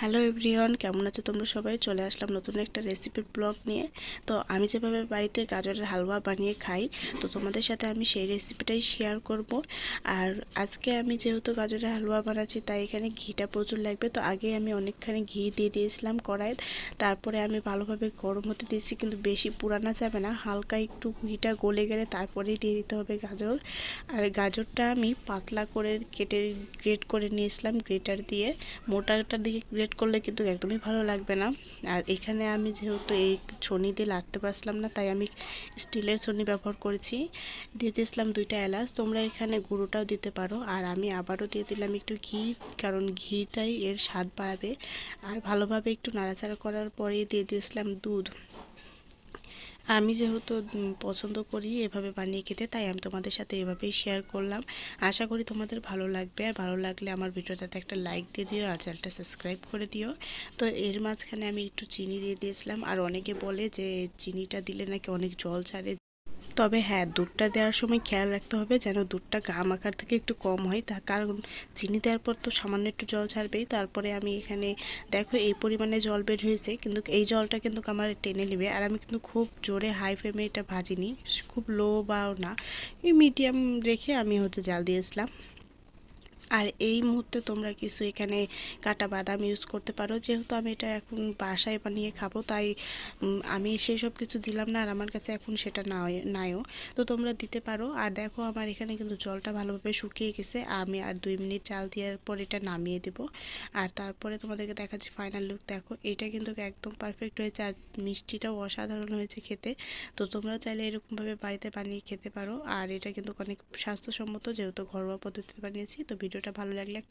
Hello everyone, কেমন আছো তোমরা সবাই? চলে আসলাম নতুন একটা রেসিপির ব্লগ নিয়ে। তো আমি যেভাবে বাড়িতে গাজরের হালুয়া বানিয়ে খাই, তো তোমাদের সাথে আমি সেই রেসিপিটাই শেয়ার করব। আর আজকে আমি যেহেতু গাজরের হালুয়া বানাচ্ছি, তাই এখানে ঘিটা প্রচুর লাগবে। তো আগে আমি অনেকখানি ঘি দিয়ে দিয়েছিলাম কড়াইয়ে। তারপরে আমি ভালোভাবে গরম হতে দিয়েছি, কিন্তু বেশি পুরানো যাবে না। হালকা একটু ঘিটা গলে গেলে তারপরেই দিয়ে দিতে হবে গাজর। আর গাজরটা আমি পাতলা করে কেটে গ্রেট করে নিয়েছিলাম গ্রেটার দিয়ে। মোটাটা দিয়ে গ্রেট করলে কিন্তু একদমই ভালো লাগবে না। আর এখানে আমি যেহেতু এই ছনি দিয়ে লাগতে পারছিলাম না, তাই আমি স্টিলের ছনি ব্যবহার করেছি। দিয়ে দিয়েছিলাম দুইটা এলাচ, তোমরা এখানে গুঁড়োটাও দিতে পারো। আর আমি আবারও দিয়ে দিলাম একটু ঘি, কারণ ঘিটাই এর স্বাদ বাড়াবে। আর ভালোভাবে একটু নাড়াচাড়া করার পরে দিয়ে দিয়েছিলাম দুধ। আমি যেহেতু পছন্দ করি এভাবে বানিয়ে খেতে, তাই আমি তোমাদের সাথে এভাবেই শেয়ার করলাম। আশা করি তোমাদের ভালো লাগবে। আর ভালো লাগলে আমার ভিডিওটাতে একটা লাইক দিয়ে দিও, আর চ্যানেলটা সাবস্ক্রাইব করে দিও। তো এর মাঝখানে আমি একটু চিনি দিয়ে দিয়েছিলাম। আর অনেকে বলে যে, চিনিটা দিলে নাকি অনেক জল ছাড়ে। তবে হ্যাঁ দুধটা দেওয়ার সময় খেয়াল রাখতে হবে যেন দুধটা গাম আকার থেকে একটু কম হয়। তার কারণ চিনি দেওয়ার পর তো সামান্য একটু জল ছাড়বেই। তারপরে আমি এখানে দেখো এই পরিমাণে জল বের হয়েছে, কিন্তু এই জলটা কিন্তু আমার টেনে নেবে। আর আমি কিন্তু খুব জোরে হাই ফ্লেমে এটা ভাজিনি, খুব লো বা না। এই মিডিয়াম রেখে আমি হচ্ছে জাল দিয়েছিলাম। আর এই মুহূর্তে তোমরা কিছু এখানে কাটা বাদাম ইউজ করতে পারো। যেহেতু আমি এটা এখন বাসায় বানিয়ে খাব, তাই আমি সেই সব কিছু দিলাম না, আর আমার কাছে এখন সেটা নাইও। তো তোমরা দিতে পারো। আর দেখো আমার এখানে কিন্তু জলটা ভালোভাবে শুকিয়ে গেছে। আমি আর দুই মিনিট চাল দেওয়ার পর এটা নামিয়ে দেব। আর তারপরে তোমাদেরকে দেখাচ্ছি ফাইনাল লুক দেখো, এটা কিন্তু একদম পারফেক্ট হয়েছে। আর মিষ্টিটাও অসাধারণ হয়েছে খেতে। তো তোমরা চাইলে এরকমভাবে বাড়িতে বানিয়ে খেতে পারো। আর এটা কিন্তু অনেক স্বাস্থ্যসম্মত, যেহেতু ঘরোয়া পদ্ধতিতে বানিয়েছি। তো ভিডিও ভিডিওটা ভালো লাগলে একটা